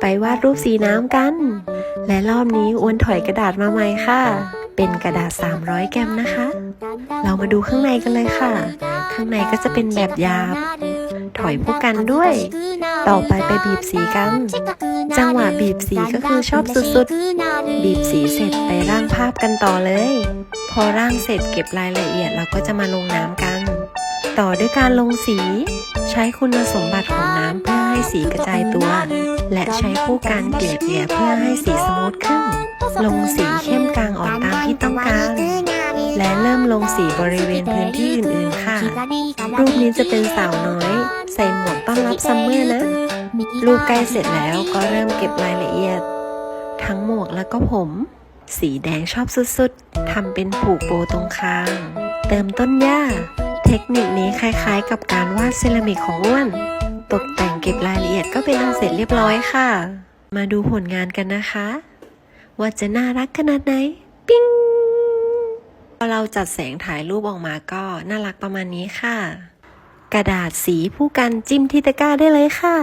ไปวาดรูปสีน้ำกัน และรอบนี้อ้วนถอยกระดาษมาใหม่ค่ะ เป็นกระดาษ 300 แกรมนะคะ เรามาดูข้างในกันเลยค่ะ ข้างในก็จะเป็นแบบหยาบ ถอยผู้กันด้วย ต่อไปไปบีบสีกัน จังหวะบีบสีก็คือชอบสุดๆ บีบสีเสร็จไปร่างภาพกันต่อเลย พอร่างเสร็จเก็บรายละเอียดเราก็จะมาลงน้ำกันต่อด้วยการลงสี ใช้คุณสมบัติของน้ำเพื่อให้สีกระจายตัว และใช้ผู้การเกลี่ยเกลี่ยเพื่อให้สีสมูทขึ้น ลงสีเข้มกลางอ่อนตามที่ต้องการ และเริ่มลงสีบริเวณพื้นที่อื่นๆค่ะ รูปนี้จะเป็นสาวน้อย ใส่หมวกต้อนรับซัมเมอร์นะ รูปใกล้เสร็จแล้วก็เริ่มเก็บรายละเอียด ทั้งหมวกแล้วก็ผม สีแดงชอบสุดๆ ทำเป็นผูกโบตรงคาง เติมต้นหญ้า เทคนิคนี้คล้ายๆ กับการวาดเซรามิกของอ้วน ตกแต่งเก็บรายละเอียดก็เป็นอันเสร็จเรียบร้อยค่ะ มาดูผลงานกันนะคะ ว่าจะน่ารักขนาดไหน ปิ้งพอเราจัดแสงถ่ายรูปออกมาก็น่ารักประมาณนี้ค่ะ กระดาษสีผู้กันจิ้มที่ตะกร้าได้เลยค่ะ